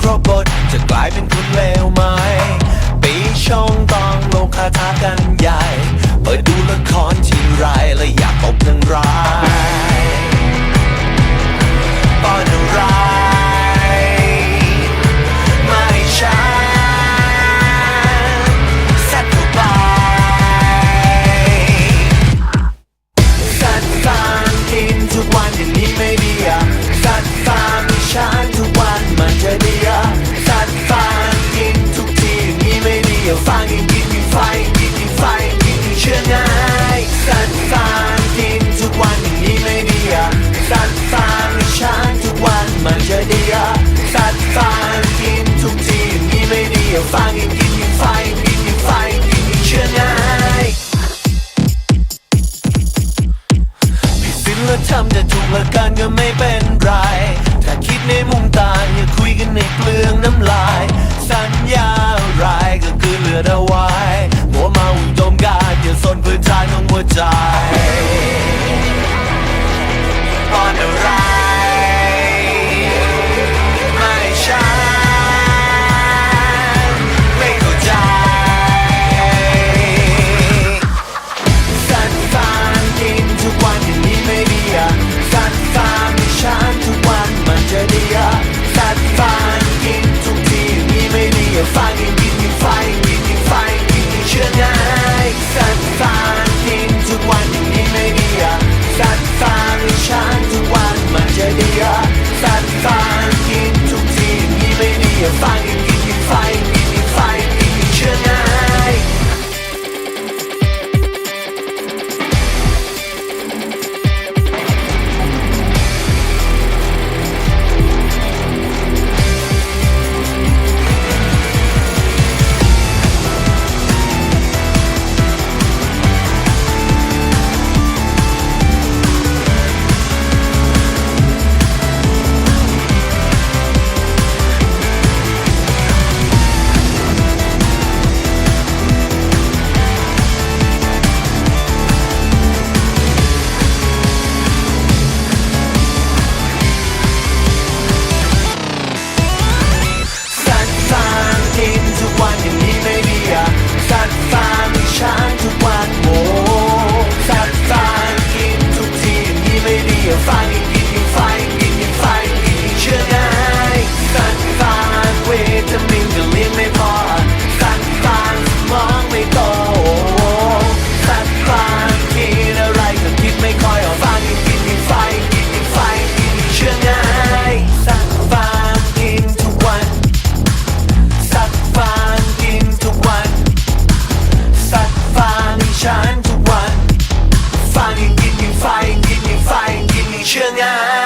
ครบบทจะกลายเป็นคนเลวไหมปีชงต้องลงคาถากันใหญ่ ไม่ดีอะฟางกินกินกินไฟกินกินไฟกินกินเชื่อง่ายศิลธรรมจะถูกละกันก็ไม่เป็นไร ถ้าคิดในมุมต่างอย่าคุยกันในเปลืองน้ำลาย สัญญาอะไรก็คือเหลือเอาไว้หัวเมาอุดมการอย่าสนพื้นฐานของหัวใจ shine for one. Finding, give me, find, give me, find, give me, shine.